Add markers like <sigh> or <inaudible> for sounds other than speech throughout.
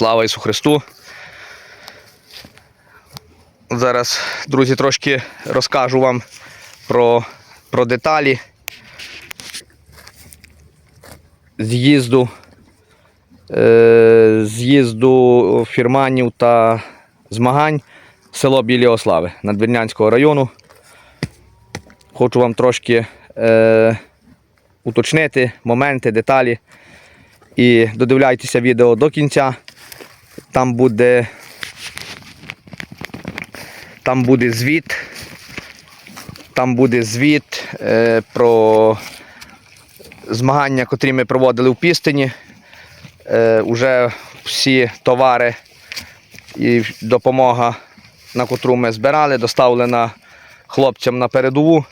Слава Ісу Христу. Зараз, друзі, трошки розкажу вам про, про деталі з'їзду, е, з'їзду фірманів та змагань село Білі Ослави Надвірнянського району. Хочу вам трошки е, уточнити моменти, деталі. І додивляйтеся відео до кінця. Там буде, там буде звіт. Там буде звіт е, про змагання, котрі ми проводили в Пістині. Е, уже всі товари і допомога, на котру ми збирали, доставлена хлопцям на передову.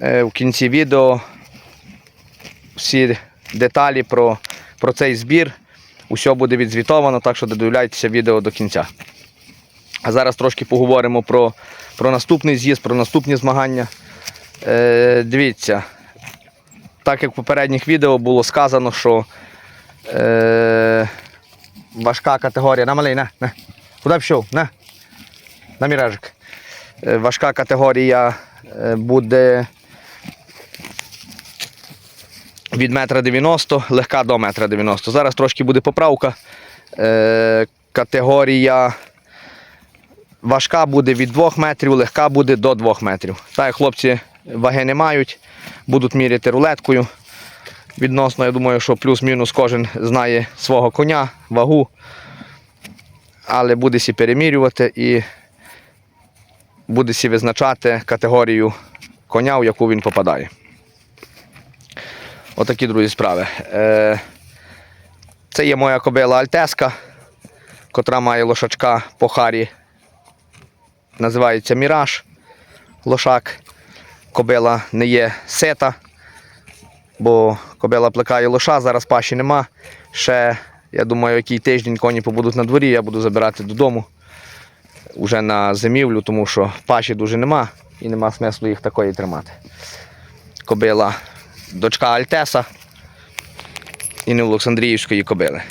Е, в кінці відео всі деталі про, про цей збір. Усе буде відзвітовано, так що додивляйтеся відео до кінця. А зараз трошки поговоримо про, про наступний з'їзд, про наступні змагання. Е, дивіться, так як в попередніх відео було сказано, що е, важка категорія. На малий, на, на. Куди пішов? На. На міражик. Е, важка категорія е, буде від метра 90, легка до метра 90. Зараз трошки буде поправка. Е, категорія важка буде від 2 метрів, легка буде до 2 метрів. Так як хлопці ваги не мають, будуть міряти рулеткою. Відносно, я думаю, що плюс-мінус кожен знає свого коня, вагу. Але буде сі перемірювати і буде сі визначати категорію коня, в яку він попадає. Отакі друзі справи. Е, Це є моя кобила Альтеска, котра має лошачка по харі. Називається Міраж. Лошак. Кобила не є сета, бо кобила плекає лоша, зараз паші нема. Ще, я думаю, який тиждень коні побудуть на дворі, я буду забирати додому вже на зимівлю, тому що паші дуже нема і нема смислу їх такої тримати. Кобила дочка Альтеса і не Олександріївської кобили.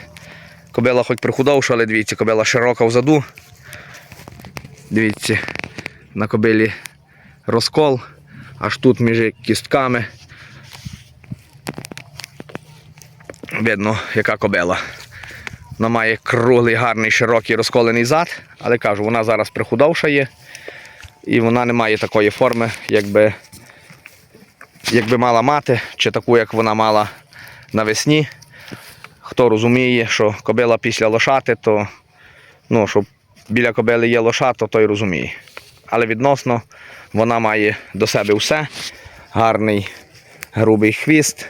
Кобила хоч прихудовша, але дивіться, кобила широка взаду. Дивіться, на кобилі розкол, аж тут між кістками. Видно, яка кобила. Вона має круглий, гарний, широкий розколений зад, але кажу, вона зараз прихудовша є і вона не має такої форми, якби якби мала мати, чи таку, як вона мала навесні. Хто розуміє, що кобила після лошати, то ну, що біля кобили є лоша, то той розуміє. Але відносно вона має до себе все. Гарний грубий хвіст.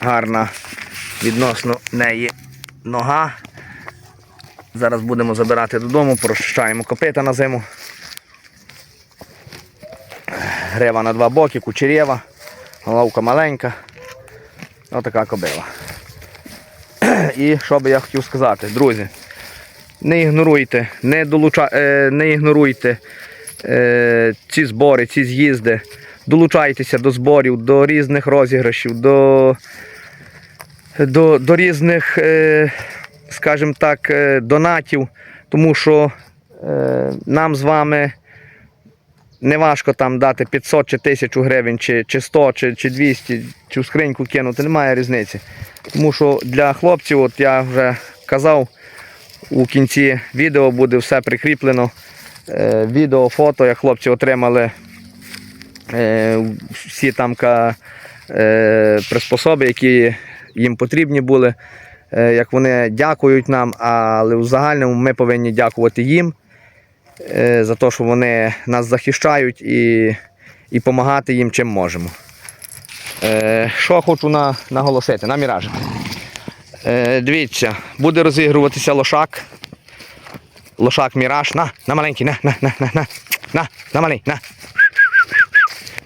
Гарна відносно неї нога. Зараз будемо забирати додому, прощаємо копита на зиму. Грива на два боки, кучерєва, головка маленька. Отака кобила. І що би я хотів сказати, друзі, не ігноруйте, не, долуча... е, не ігноруйте е, ці збори, ці з'їзди. Долучайтеся до зборів, до різних розіграшів, до, до, до різних, е, скажімо так, донатів, тому що нам з вами не важко там дати 500 чи 1000 гривень, чи, чи 100, чи, чи 200, чи в скриньку кинути, немає різниці. Тому що для хлопців, от я вже казав, у кінці відео буде все прикріплено. Е, відео, фото, як хлопці отримали е, всі там е, приспособи, які їм потрібні були, е, як вони дякують нам, але в загальному ми повинні дякувати їм за те, що вони нас захищають і, і допомагати їм чим можемо. Е, що хочу на, наголосити, на міражі. Е, дивіться, буде розігруватися лошак. Лошак Міраж. На, на маленький, на, на, на, на, на, на, на малий, на.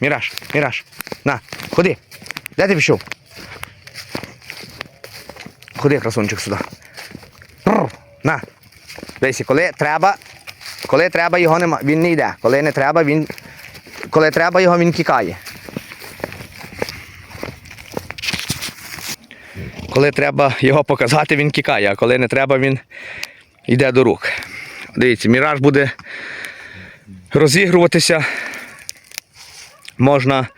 Міраж, Міраж, на, ходи. Де ти пішов? Ходи, красунчик, сюди. На. Дивися, коли треба, коли треба, його нема, він не йде. Коли не треба, він. Коли треба, його він тікає. Коли треба його показати, він тікає, а коли не треба, він йде до рук. Дивіться, міраж буде розігруватися. Можна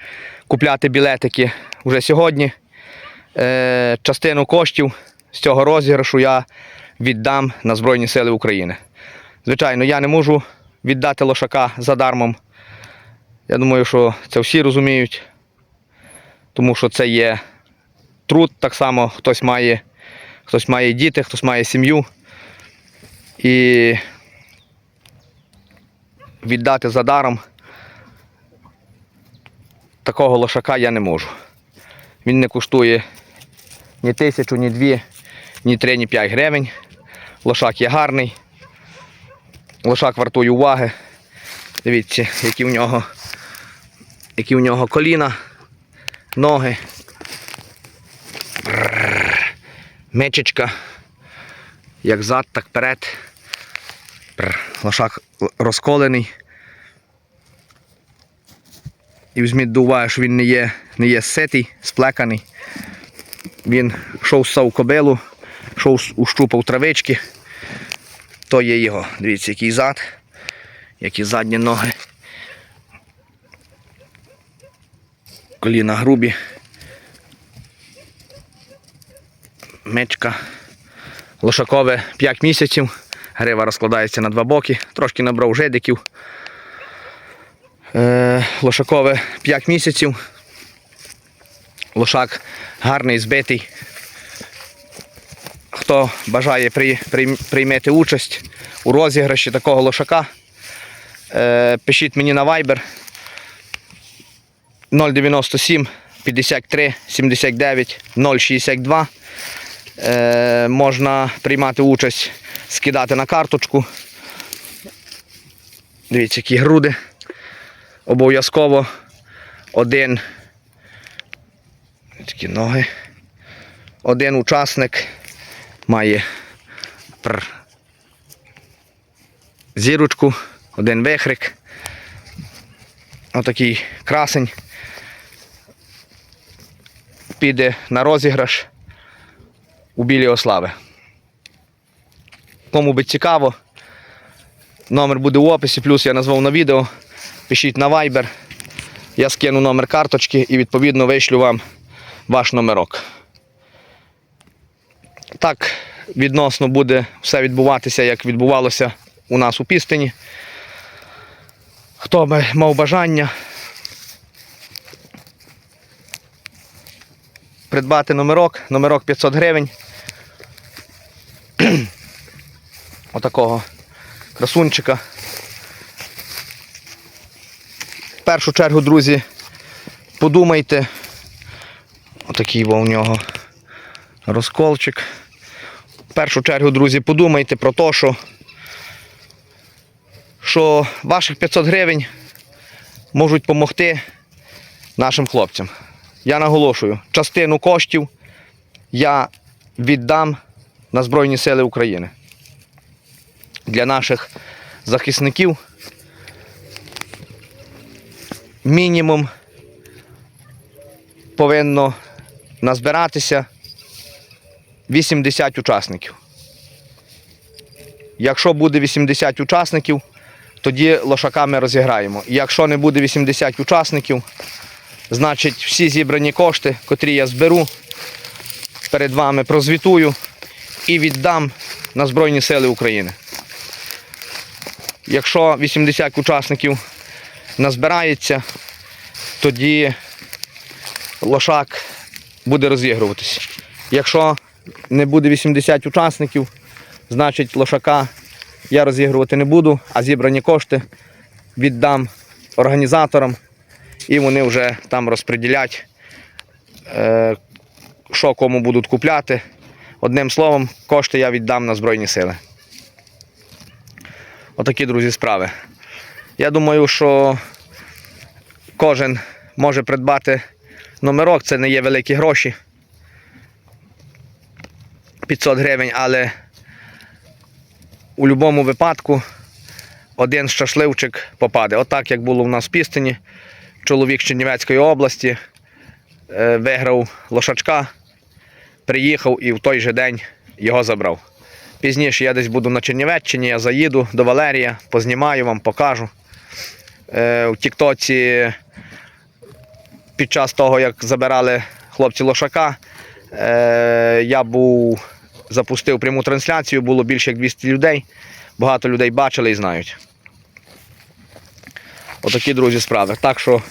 купляти білетики вже сьогодні. Е, частину коштів з цього розіграшу я віддам на Збройні Сили України. Звичайно, я не можу віддати лошака задармом. Я думаю, що це всі розуміють, тому що це є труд так само, хтось має, хтось має діти, хтось має сім'ю. І віддати задаром такого лошака я не можу. Він не коштує ні тисячу, ні дві, ні три, ні п'ять гривень. Лошак є гарний. Лошак вартує уваги. Дивіться, які в нього, які в нього коліна, ноги. Мечечка. Як зад, так перед. Бррр. Лошак розколений. І візьміть до уваги, що він не є, не є ситий, сплеканий. Він йшов ссав кобилу, йшов ущупав травички. То є його. Дивіться, який зад, які задні ноги. Коліна грубі. Мечка. Лошакове 5 місяців. Грива розкладається на два боки. Трошки набрав жидиків. Е, лошакове 5 місяців. Лошак гарний, збитий. Хто бажає при, при, приймати участь у розіграші такого лошака, е, пишіть мені на Viber 097 53 79 062. Е, можна приймати участь, скидати на карточку. Дивіться, які груди. Обов'язково один. Такі ноги. Один учасник має пр, зірочку, один вихрик. Отакий красень. Піде на розіграш у білі ослави. Кому би цікаво, номер буде в описі, плюс я назвав на відео. Пишіть на Viber. Я скину номер карточки і відповідно вишлю вам ваш номерок. Так, відносно буде все відбуватися, як відбувалося у нас у Пістині. Хто би мав бажання придбати номерок, номерок 500 гривень. <clears throat> Отакого красунчика. В першу чергу, друзі, подумайте. Отакий був у нього розколчик. В першу чергу, друзі, подумайте про те, що, що ваших 500 гривень можуть допомогти нашим хлопцям. Я наголошую, частину коштів я віддам на Збройні Сили України. Для наших захисників мінімум повинно назбиратися 80 учасників. Якщо буде 80 учасників, тоді лошака ми розіграємо. Якщо не буде 80 учасників, значить всі зібрані кошти, котрі я зберу, перед вами прозвітую і віддам на Збройні Сили України. Якщо 80 учасників назбирається, тоді лошак буде розігруватися. Якщо не буде 80 учасників, значить лошака я розігрувати не буду, а зібрані кошти віддам організаторам і вони вже там розподілять, е, що кому будуть купляти. Одним словом, кошти я віддам на Збройні Сили. Отакі, друзі, справи. Я думаю, що кожен може придбати номерок, це не є великі гроші. 500 гривень, але у будь-якому випадку один щасливчик попаде. Отак, як було в нас в Пістині. Чоловік з Чернівецької області е, виграв лошачка приїхав і в той же день його забрав. Пізніше я десь буду на Чернівеччині, я заїду до Валерія, познімаю вам, покажу. Е, у Тіктоці під час того, як забирали хлопці лошака, е, я був, запустив пряму трансляцію, було більше як 200 людей. Багато людей бачили і знають. Отакі, друзі, справи. Так що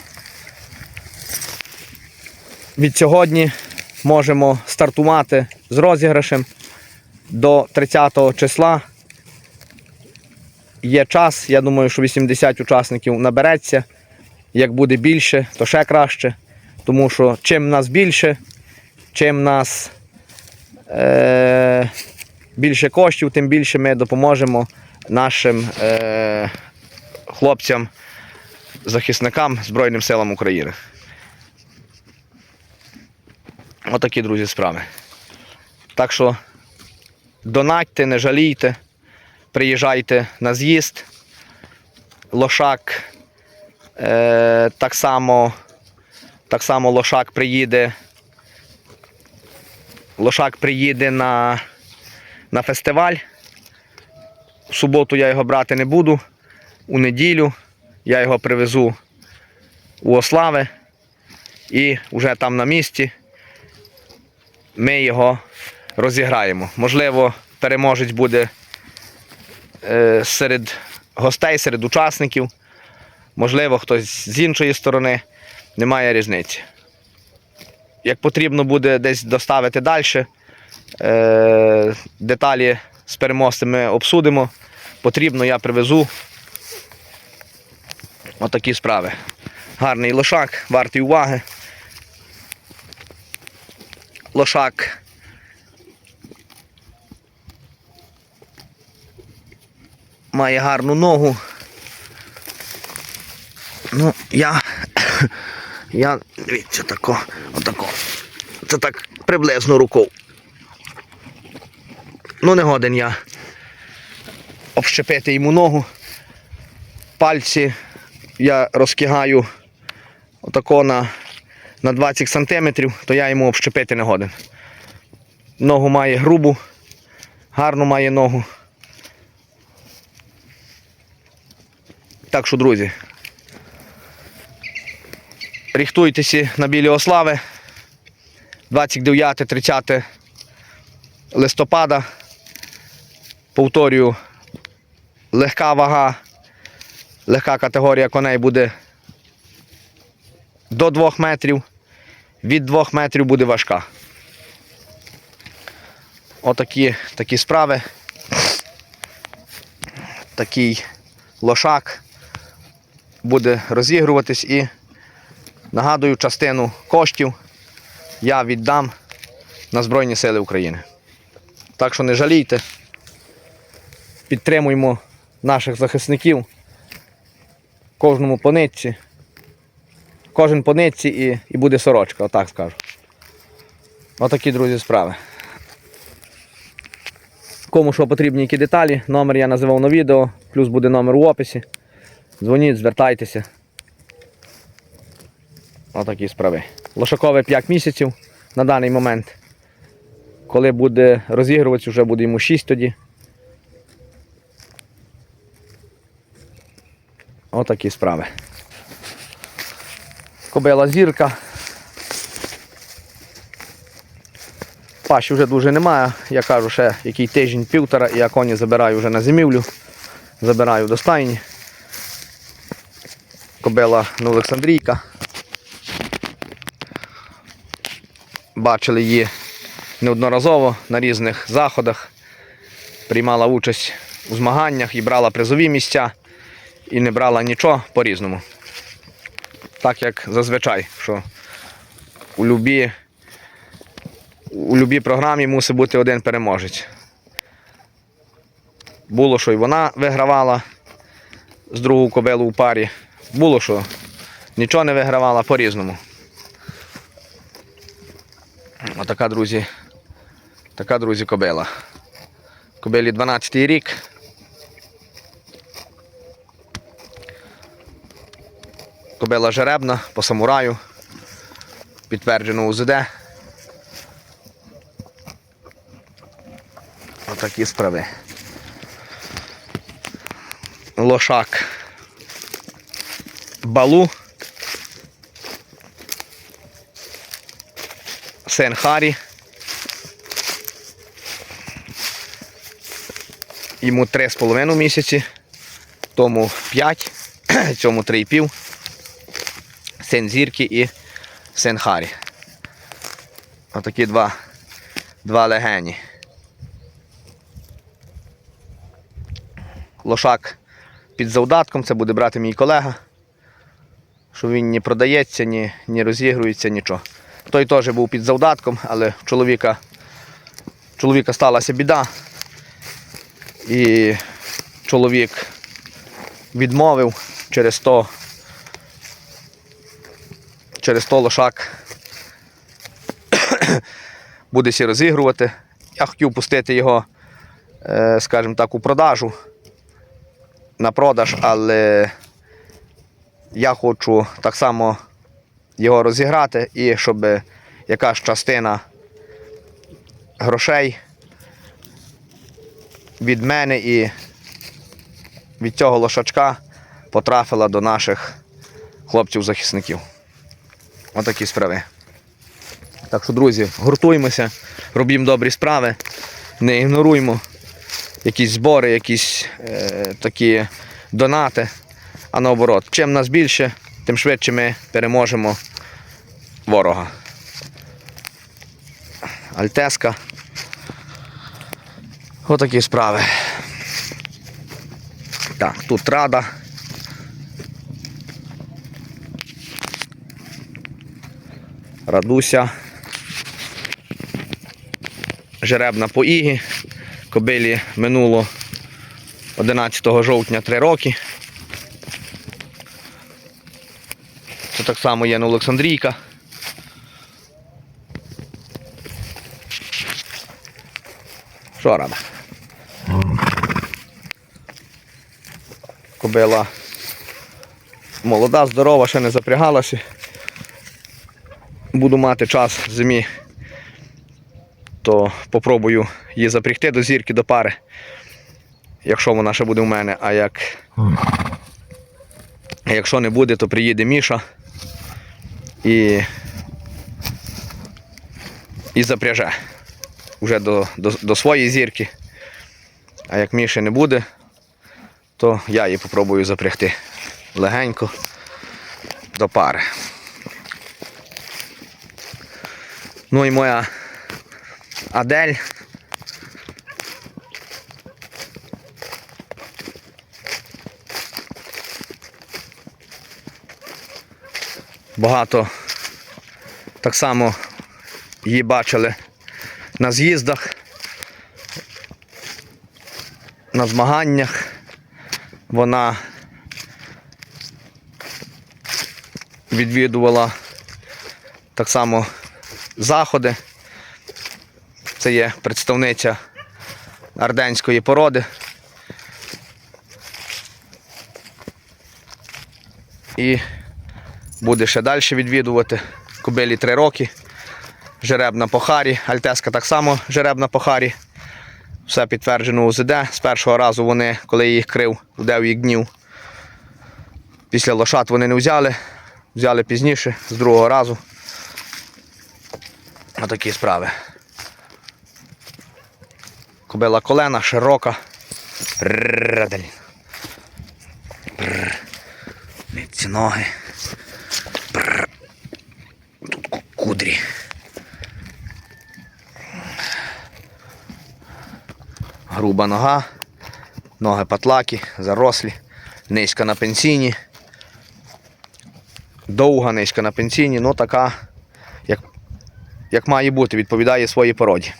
від сьогодні можемо стартувати з розіграшем до 30 числа. Є час, я думаю, що 80 учасників набереться. Як буде більше, то ще краще. Тому що чим нас більше, чим нас е, більше коштів, тим більше ми допоможемо нашим е, хлопцям, захисникам Збройним силам України. Отакі, друзі, справи. Так що донатьте, не жалійте, приїжджайте на з'їзд. Лошак е, так само, так само Лошак приїде. Лошак приїде на, на фестиваль. В суботу я його брати не буду. У неділю я його привезу у Ослави і вже там на місці ми його розіграємо. Можливо, переможець буде е, серед гостей, серед учасників. Можливо, хтось з іншої сторони. Немає різниці. Як потрібно буде десь доставити далі, е, деталі з переможцем ми обсудимо. Потрібно, я привезу. Отакі справи. Гарний лошак, вартий уваги. Лошак. Має гарну ногу. Ну, я. Я. Дивіться, тако, отако. Це так приблизно рукою. Ну, не годен я общепити йому ногу. Пальці я розкигаю отако на, на 20 сантиметрів, то я йому общепити не годен. Ногу має грубу, гарну має ногу. Так що, друзі, ріхтуйтеся на білі ослави. 29-30 листопада. Повторюю, легка вага, легка категорія коней буде до 2 метрів. Від 2 метрів буде важка. Отакі такі справи. Такий лошак буде розігруватись і нагадую, частину коштів я віддам на Збройні Сили України. Так що не жалійте, підтримуємо наших захисників кожному по нитці. Кожен по нитці і, і буде сорочка, отак скажу. Отакі, друзі, справи. Кому що потрібні які деталі, номер я називав на відео, плюс буде номер у описі. Дзвоніть, звертайтеся. Отакі справи. Лошакове 5 місяців на даний момент. Коли буде розігруватися, вже буде йому 6 тоді. Отакі справи. Кобила зірка. Паші вже дуже немає. Я кажу, ще який тиждень-півтора, і я коні забираю вже на зимівлю. Забираю до стайні. Кобила на Олександрійка. Бачили її неодноразово на різних заходах. Приймала участь у змаганнях і брала призові місця і не брала нічого по-різному. Так як зазвичай, що у любій, у любій програмі мусить бути один переможець. Було, що і вона вигравала з другу кобилу у парі. Було, що нічого не вигравала по-різному. Отака, друзі, така, друзі, кобила. Кобилі 12 й рік. Кобила жеребна по самураю. Підтверджено УЗД. Отакі справи. Лошак. Балу. Сен Харі. Йому 3,5 місяці, тому 5, <clears throat> цьому 3,5. Син Зірки і Син Харі. Отакі два, два легені. Лошак під завдатком, це буде брати мій колега. Що він не продається, ні, ні розігрується, нічого. Той теж був під завдатком, але чоловіка, чоловіка сталася біда. І чоловік відмовив через то. Через то лошак <coughs> буде сі розігрувати. Я хотів пустити його, е, скажімо так, у продажу на продаж, але я хочу так само його розіграти і щоб якась частина грошей від мене і від цього лошачка потрапила до наших хлопців-захисників. Отакі справи. Так що, друзі, гуртуємося, робімо добрі справи, не ігноруємо якісь збори, якісь е, такі донати. А наоборот, чим нас більше, тим швидше ми переможемо ворога. Альтеска. Отакі справи. Так, тут рада. Радуся. Жеребна по Ігі. Кобилі минуло 11 жовтня 3 роки. Так само є на Олександрійка. Що рада? Кобила молода, здорова, ще не запрягалася. Буду мати час в зимі, то попробую її запрягти до зірки, до пари, якщо вона ще буде в мене, а як якщо не буде, то приїде Міша і, і запряже вже до, до, до своєї зірки. А як Міші не буде, то я її попробую запрягти легенько до пари. Ну і моя Адель. Багато так само її бачили на з'їздах, на змаганнях. Вона відвідувала так само заходи. Це є представниця арденської породи. І буде ще далі відвідувати. Кобилі 3 роки. Жереб на похарі, Альтеска так само жереб на похарі. Все підтверджено УЗД. З першого разу вони, коли я їх крив, в 9 днів. Після лошад вони не взяли, взяли пізніше, з другого разу. Отакі справи. Кобила колена, широка. Ці ноги. Груба нога, ноги патлаки, зарослі, низька на пенсійні. Довга низька на пенсійні, ну така, як, як має бути, відповідає своїй породі.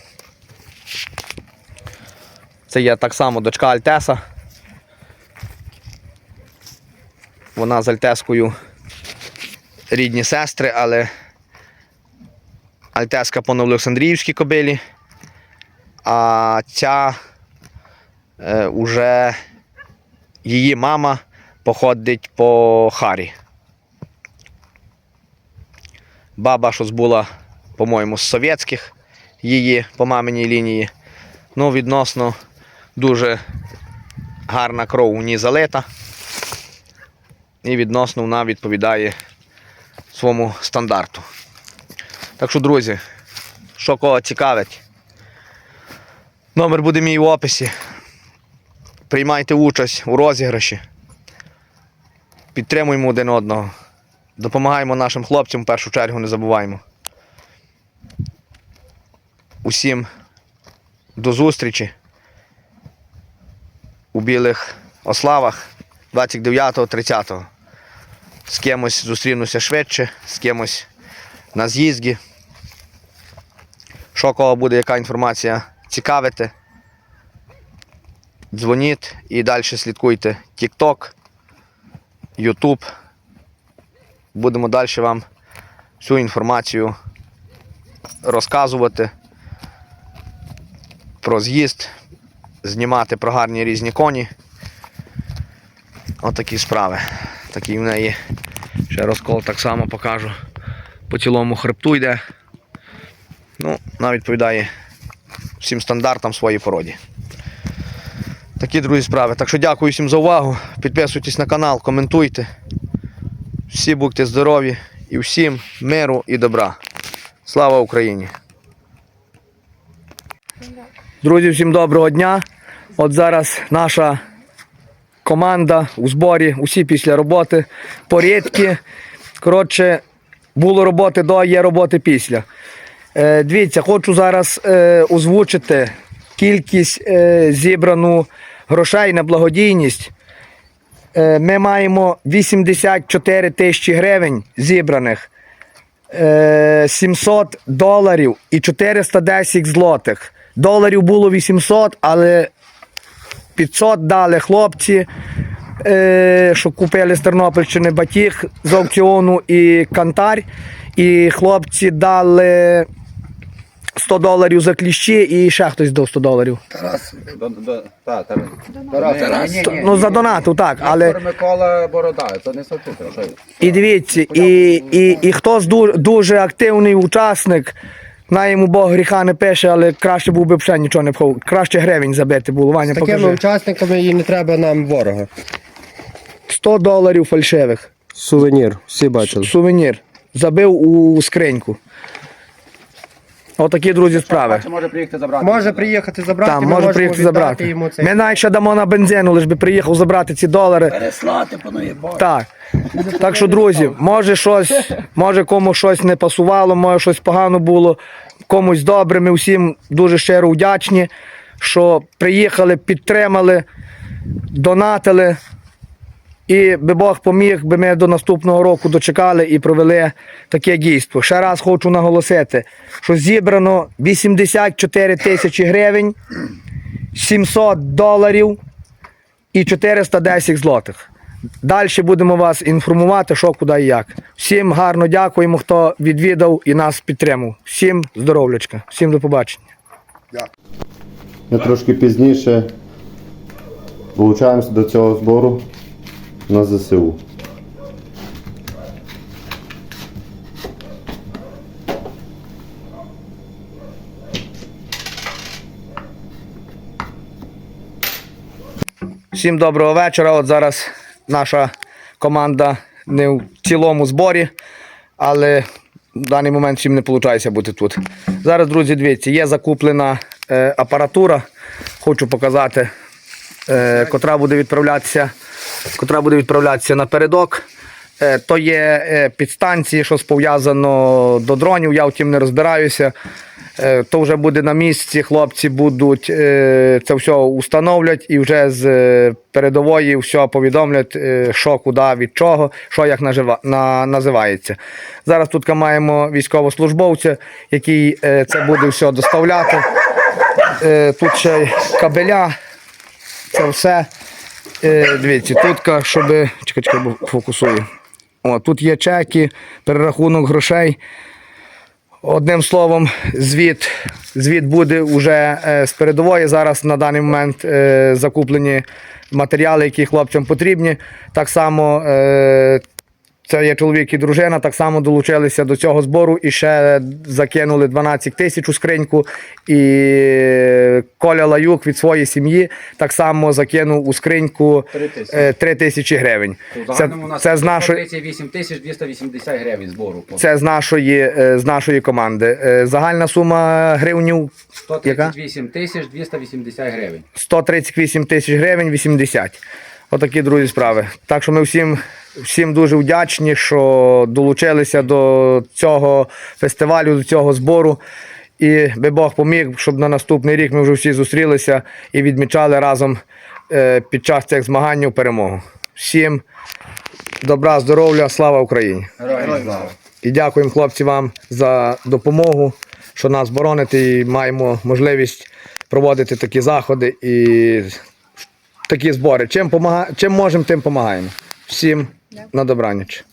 Це є так само дочка Альтеса. Вона з Альтескою рідні сестри, але Альтеска по Новоолександріївській кобилі, а ця уже її мама походить по Харі. Баба щось була, по-моєму, з совєтських її по маминій лінії. Ну, відносно дуже гарна кров у ній залита. І відносно вона відповідає своєму стандарту. Так що, друзі, що кого цікавить, номер буде мій в описі. Приймайте участь у розіграші. Підтримуємо один одного. Допомагаємо нашим хлопцям в першу чергу, не забуваємо. Усім до зустрічі у білих ославах 29-30. З кимось зустрінуся швидше, з кимось на з'їзді. Що кого буде, яка інформація цікавити. Дзвоніть і далі слідкуйте TikTok, YouTube. Будемо далі вам всю інформацію розказувати про з'їзд, знімати про гарні різні коні. Отакі справи. Такий в неї ще розкол так само покажу. По цілому хребту йде. Ну, вона відповідає всім стандартам своїй породі. Такі друзі справи. Так що дякую всім за увагу. Підписуйтесь на канал, коментуйте. Всі будьте здорові і всім миру і добра. Слава Україні! Друзі, всім доброго дня. От зараз наша команда у зборі, усі після роботи, порідки. Коротше, було роботи до, є роботи після. Е, дивіться, хочу зараз е, озвучити кількість е, зібрану грошей на благодійність. Е, ми маємо 84 тисячі гривень зібраних, е, 700 доларів і 410 злотих. Доларів було 800, але 500 дали хлопці, е, що купили з Тернопільщини батіг з аукціону і кантар. І хлопці дали 100 доларів за кліщі і ще хтось дав 100 доларів. До- до- Та, та, Тарас. Ні, ні, ні. Ну, за донату, так. Але Микола Борода, це не що і дивіться, і, і, і хтось ду- дуже активний учасник. На йому Бог гріха не пише, але краще був би б ще нічого не пхав. Краще гривень забити було. Ваня, З такими покажи. учасниками і не треба нам ворога. 100 доларів фальшивих. Сувенір, всі бачили. Сувенір. Забив у скриньку. Отакі, друзі, справи. Може приїхати забрати. Може приїхати забрати, Там ми може можемо приїхати віддати забрати. йому цей. Ми навіть ще дамо на бензину, лиш би приїхав забрати ці долари. Переслати Так. Так що, друзі, може щось, може комусь щось не пасувало, може щось погано було, комусь добре. Ми всім дуже щиро вдячні, що приїхали, підтримали, донатили. І би Бог поміг, би ми до наступного року дочекали і провели таке дійство. Ще раз хочу наголосити, що зібрано 84 тисячі гривень, 700 доларів і 410 злотих. Далі будемо вас інформувати, що, куди і як. Всім гарно дякуємо, хто відвідав і нас підтримав. Всім здоров'ячка, всім до побачення. Ми трошки пізніше долучаємося до цього збору на ЗСУ. Всім доброго вечора. От зараз наша команда не в цілому зборі, але в даний момент всім не виходить бути тут. Зараз, друзі, дивіться, є закуплена е, апаратура. Хочу показати, е, котра буде відправлятися, котра буде відправлятися напередок. Е, То є е, підстанції, що пов'язано до дронів, я втім не розбираюся. Е, То вже буде на місці, хлопці будуть це все установлять і вже з передової все повідомлять, що, куди, від чого, що як називається. Зараз тут маємо військовослужбовця, який це буде все доставляти. Тут ще кабеля, це все. Е, Дивіться, тут, щоб. Чекай, чекай, бо фокусую. О, тут є чеки, перерахунок грошей. Одним словом, звіт, звіт буде вже е, з передової. Зараз на даний момент е, закуплені матеріали, які хлопцям потрібні. Так само е, це є чоловік і дружина, так само долучилися до цього збору і ще закинули 12 тисяч у скриньку. І Коля Лаюк від своєї сім'ї так само закинув у скриньку Три тисячі. е, 3 тисячі гривень. Це, це, з нашої, 38 тисяч 280 гривень збору. це з, нашої, е, з нашої команди. Е, Загальна сума гривнів 138 тисяч 280 гривень. 138 тисяч гривень 80. Отакі друзі справи. Так що ми всім, всім дуже вдячні, що долучилися до цього фестивалю, до цього збору. І би Бог поміг, щоб на наступний рік ми вже всі зустрілися і відмічали разом е, під час цих змагань перемогу. Всім добра, здоров'я, слава Україні! Героям слава. І дякуємо хлопці вам за допомогу, що нас бороните і маємо можливість проводити такі заходи і такі збори. Чим, помага... Чим можемо, тим допомагаємо. Всім на добраніч.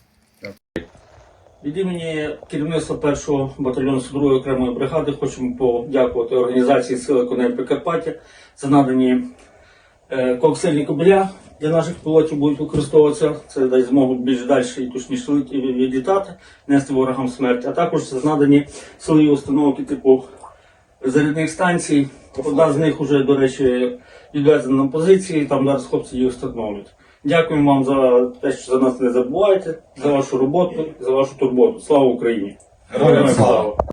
Від імені керівництва першого батальйону 102 окремої бригади хочемо подякувати організації Сили коней Прикарпаття за надані е, коксильні кобеля для наших пілотів будуть використовуватися. Це дасть змогу більш далі і точніше відлітати, нести ворогам смерть, а також це надані силові установки типу зарядних станцій. Одна з них вже, до речі, відвезена на позиції, там зараз хлопці її встановлюють. Дякуємо вам за те, що за нас не забуваєте, за вашу роботу, за вашу турботу. Слава Україні! Героям слава!